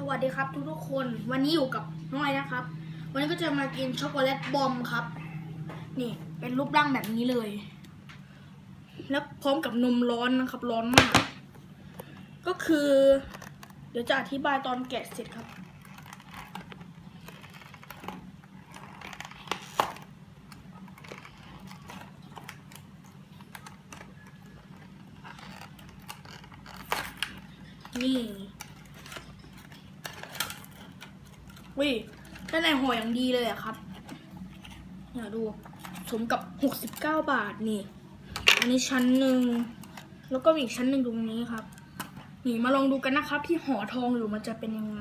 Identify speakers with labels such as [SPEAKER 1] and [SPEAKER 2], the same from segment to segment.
[SPEAKER 1] สวัสดีครับทุกทุกๆคน วันนี้อยู่กับน้อยนะครับ วันนี้ก็จะมากินช็อกโกแลตบอมครับ นี่เป็นรูปร่างแบบนี้เลย แล้วพร้อมกับนมร้อนนะครับ ร้อนมาก ก็คือ เดี๋ยวจะอธิบายตอนแกะเสร็จครับ นี่ วิด้านในห่ออย่างดีเลยอะครับเนี่ยดู สมกับ69บาทนี่ อันนี้ชั้นหนึ่ง แล้วก็มีอีกชั้นหนึ่งตรงนี้ครับ นี่มาลองดูกันนะครับ ที่ห่อทองอยู่มันจะเป็นยังไง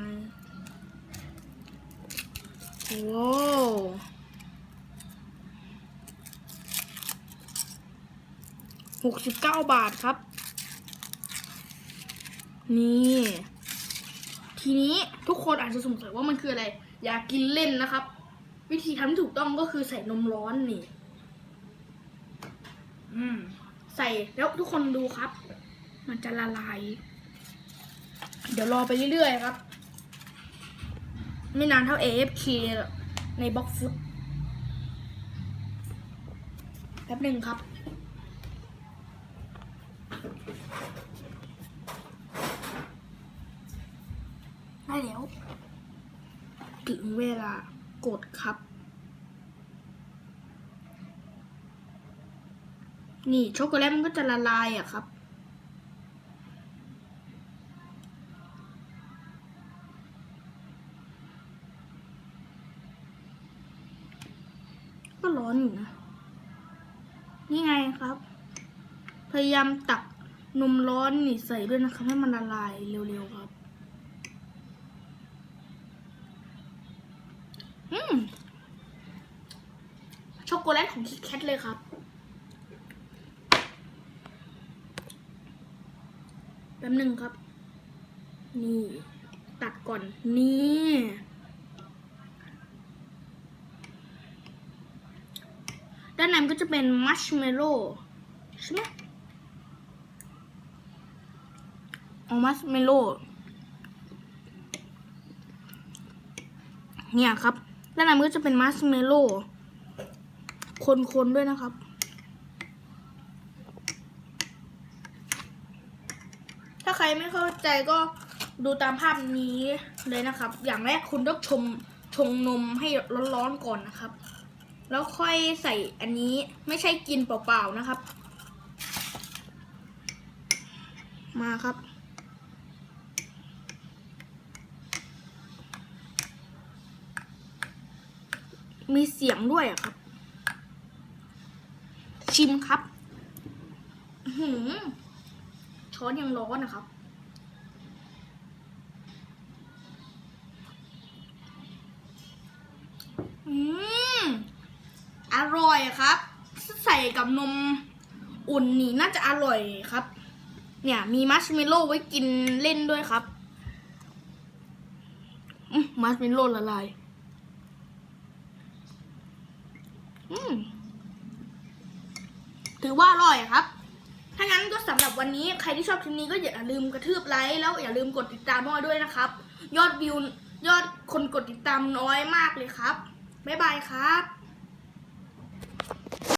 [SPEAKER 1] ว้าวหกสิบเก้าบาทครับ นี่ ทีนี้ทุกคนอาจจะสงสัยว่ามันคืออะไร อย่ากินเล่นนะครับ วิธีทำที่ถูกต้องก็คือใส่นมร้อนนี่ อืม ใส่แล้วทุกคนดูครับ มันจะละลาย เดี๋ยวรอไปเรื่อยๆครับ ไม่นานเท่า AFK ในบ็อกฟุตแป๊บหนึ่งครับ ได้แล้ว ถึงเวลากดครับ นี่ช็อกโกแลตมันก็จะละลายอะครับก็ร้อนอยู่นะ นี่ไงครับ พยายามตักนมร้อนนี่ใส่ด้วยนะครับ ให้มันละลายเร็วๆครับ อืมช็อกโกแลตของคิดแคทเลยครับ แป๊บหนึ่งครับ นี่ ตัดก่อน นี่ด้านในก็จะเป็นมัชเมลโล่ใช่ไหมเอามัชเมลโล่เนี่ยครับ ด้านในมันก็จะเป็นมัชเมลโล่คนๆด้วยนะครับ ถ้าใครไม่เข้าใจก็ดูตามภาพนี้เลยนะครับ อย่างแรกคุณต้องชมชงนมให้ร้อนๆก่อนนะครับ แล้วค่อยใส่อันนี้ไม่ใช่กินเปล่าๆนะครับ มาครับ มีเสียงด้วยอะครับ ชิมครับ หือช้อนยังร้อนนะครับ อืม อร่อยครับ ใส่กับนมอุ่นนี่น่าจะอร่อยครับ เนี่ย มีมัชเมลโล่ไว้กินเล่นด้วยครับมมัชเมลโล่ละลาย ถือว่าอร่อยครับ ถ้างั้นก็สำหรับวันนี้ใครที่ชอบคลิปนี้ก็อย่าลืมกระทืบไลค์แล้วอย่าลืมกดติดตามมอด้วยนะครับ ยอดวิวยอดคนกดติดตามน้อยมากเลยครับบ๊ายบายครับ